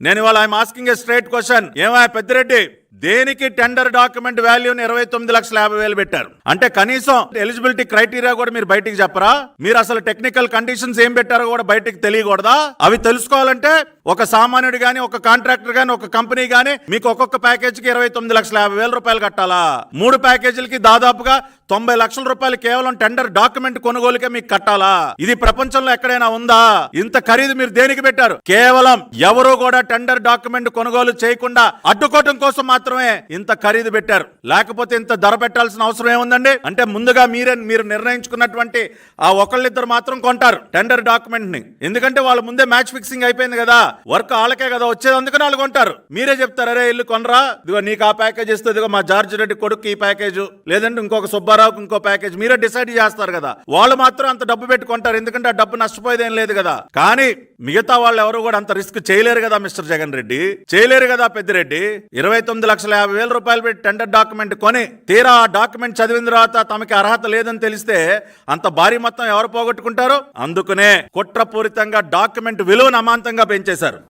నేను ఇవాళ I'm asking a straight question ఏమా పెద్దిరెడ్డి? దేనికి టెండర్ డాక్యుమెంట్ వాల్యూని ఇరవై తొమ్మిది లక్షల యాభై వేలు పెట్టారు? అంటే కనీసం ఎలిజిబిలిటీ క్రైటీరియా కూడా మీరు బయటికి చెప్పరా? మీరు అసలు టెక్నికల్ కండిషన్స్ ఏం పెట్టారో కూడా బయటికి తెలియకూడదా? అవి తెలుసుకోవాలంటే ఒక సామాన్యుడు గాని ఒక కాంట్రాక్టర్ గాని ఒక కంపెనీ గాని మీకు ఒక్కొక్క ప్యాకేజ్కి ఇరవై తొమ్మిది లక్షల యాభై వేల రూపాయలు కట్టాలా? మూడు ప్యాకేజీలకి దాదాపుగా తొంభై లక్షల రూపాయలు కేవలం టెండర్ డాక్యుమెంట్ కొనుగోలుకే మీకు కట్టాలా? ఇది ప్రపంచంలో ఎక్కడైనా ఉందా? ఇంత ఖరీదు మీరు దేనికి పెట్టారు? కేవలం ఎవరు కూడా టెండర్ డాక్యుమెంట్ కొనుగోలు చేయకుండా అడ్డుకోవటం కోసం మాత్రమే ఇంత ఖరీదు పెట్టారు. లేకపోతే ఇంత ధర పెట్టాల్సిన అవసరం ఏముందండి? అంటే ముందుగా మీరే మీరు నిర్ణయించుకున్నటువంటి ఆ ఒకళ్ళిద్దరు మాత్రం కొంటారు టెండర్ డాక్యుమెంట్ని ఎందుకంటే వాళ్ళ ముందే మ్యాచ్ ఫిక్సింగ్ అయిపోయింది కదా. వర్క్ వాళ్ళకే కదా వచ్చేది అందుకని వాళ్ళు కొంటారు. మీరే చెప్తారు అరే ఇల్లు కొనరా. ఇదిగో నీకు ఆ ప్యాకేజ్ ఇస్తే ఇదిగో మా జార్జ్ రెడ్డి కొడుకు ఈ ప్యాకేజ్. లేదంటే ఇంకొక సుబ్బారావుకి ఇంకో ప్యాకేజ్. మీరే డిసైడ్ చేస్తారు కదా. వాళ్ళు మాత్రం అంత డబ్బు పెట్టుకుంటారు ఎందుకంటే ఆ డబ్బు నష్టపోయేది లేదు కదా. కానీ మిగతా వాళ్ళు ఎవరు కూడా అంత రిస్క్ చేయలేరు కదా మిస్టర్ జగన్ రెడ్డి. చేయలేరు కదా పెద్దిరెడ్డి. ఇరవై తొమ్మిది లక్షల యాభై వేల రూపాయలు పెట్టి టెండర్ డాక్యుమెంట్ కొని తీరా ఆ డాక్యుమెంట్ చదివిన తర్వాత తమకి అర్హత లేదని తెలిస్తే అంత భారీ మొత్తం ఎవరు పోగొట్టుకుంటారు? అందుకనే కుట్రపూరితంగా డాక్యుమెంట్ విలువను అమాంతంగా పెంచేశారు.